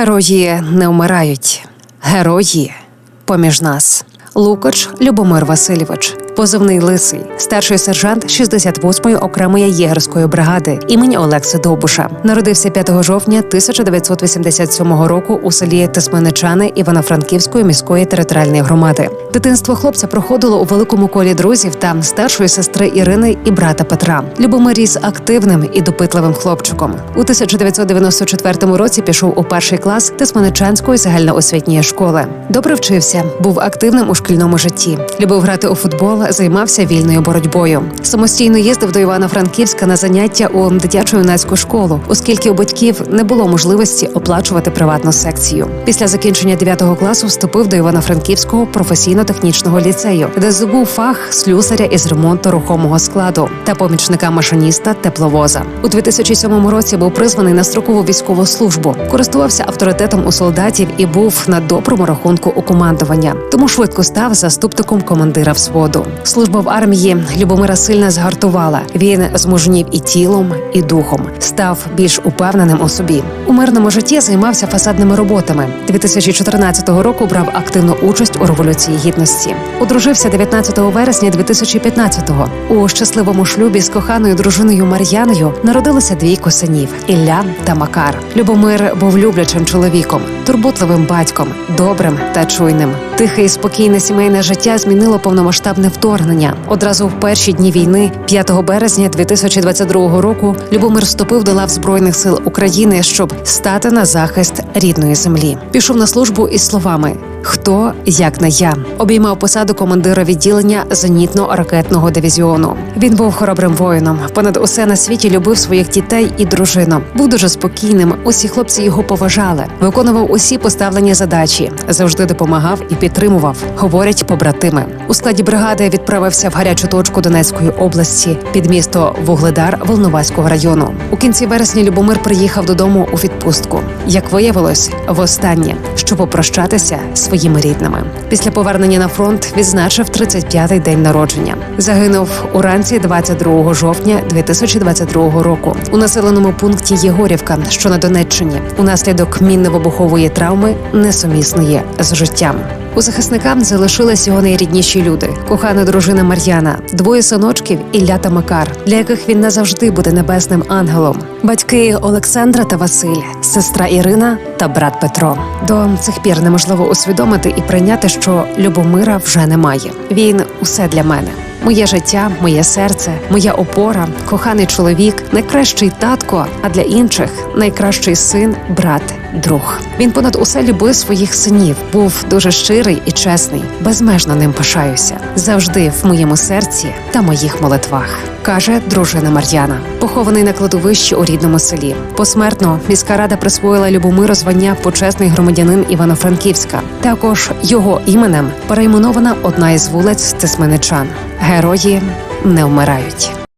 Герої не вмирають, герої поміж нас. Лукач Любомир Васильович, позивний лисий, старший сержант 68-ї окремої єгерської бригади імені Олекси Довбуша. Народився 5 жовтня 1987 року у селі Тисменичани Івано-Франківської міської територіальної громади. Дитинство хлопця проходило у великому колі друзів та старшої сестри Ірини і брата Петра. Любомир ріс активним і допитливим хлопчиком. У 1994 році пішов у перший клас Тисменичанської загальноосвітньої школи. Добре вчився, був активним у шкільному житті. Любив грати у футбол, займався вільною боротьбою. Самостійно їздив до Івано-Франківська на заняття у дитячу юнацьку школу, оскільки у батьків не було можливості оплачувати приватну секцію. Після закінчення 9 класу вступив до Івано-Франківського професійно-технічного ліцею, де здобув фах слюсаря із ремонту рухомого складу та помічника машиніста тепловоза. У 2007 році був призваний на строкову військову службу, користувався авторитетом у солдатів і був на доброму рахунку у командування. Тому швидко став заступником командира взводу. Служба в армії Любомира сильно згартувала. Він змужнів і тілом, і духом, став більш упевненим у собі. У мирному житті займався фасадними роботами. 2014 року брав активну участь у революції гідності. Одружився 19 вересня 2015-го. У щасливому шлюбі з коханою дружиною Мар'яною народилося двійко синів Ілля та Макар. Любомир був люблячим чоловіком, турботливим батьком, добрим та чуйним. Тихе і спокійне сімейне життя змінило повномасштабне вторгнення. Одразу в перші дні війни, 5 березня 2022 року, Любомир вступив до лав збройних сил України, щоб стати на захист рідної землі. Пішов на службу із словами. Хто як не я обіймав посаду командира відділення зенітно-ракетного дивізіону. Він був хоробрим воїном. Понад усе на світі любив своїх дітей і дружину. Був дуже спокійним. Усі хлопці його поважали, виконував усі поставлені задачі, завжди допомагав і підтримував. Говорять побратими. У складі бригади відправився в гарячу точку Донецької області під місто Вугледар Волноваського району. У кінці вересня Любомир приїхав додому у відпустку. Як виявилось, востаннє, щоб попрощатися зі своїми рідними. Після повернення на фронт відзначив 35-й день народження. Загинув уранці 22 жовтня 2022 року у населеному пункті Єгорівка, що на Донеччині, унаслідок мінно-вибухової травми несумісної з життям. У захисника залишились його найрідніші люди: кохана дружина Мар'яна, двоє синочків Ілля та Макар, для яких він назавжди буде небесним ангелом. Батьки Олександра та Василь, сестра Ірина та брат Петро. До цих пір неможливо усвідомити і прийняти, що Любомира вже немає. Він усе для мене. Моє життя, моє серце, моя опора, коханий чоловік, найкращий татко, а для інших найкращий син, брат, друг. Він понад усе любив своїх синів, був дуже щирий і чесний. Безмежно ним пишаюся. Завжди в моєму серці та моїх молитвах. каже дружина Мар'яна, похований на кладовищі у рідному селі. Посмертно міська рада присвоїла Любомиру звання почесний громадянин Івано-Франківська. Також його іменем перейменована одна із вулиць Тисменичан. Герої не вмирають.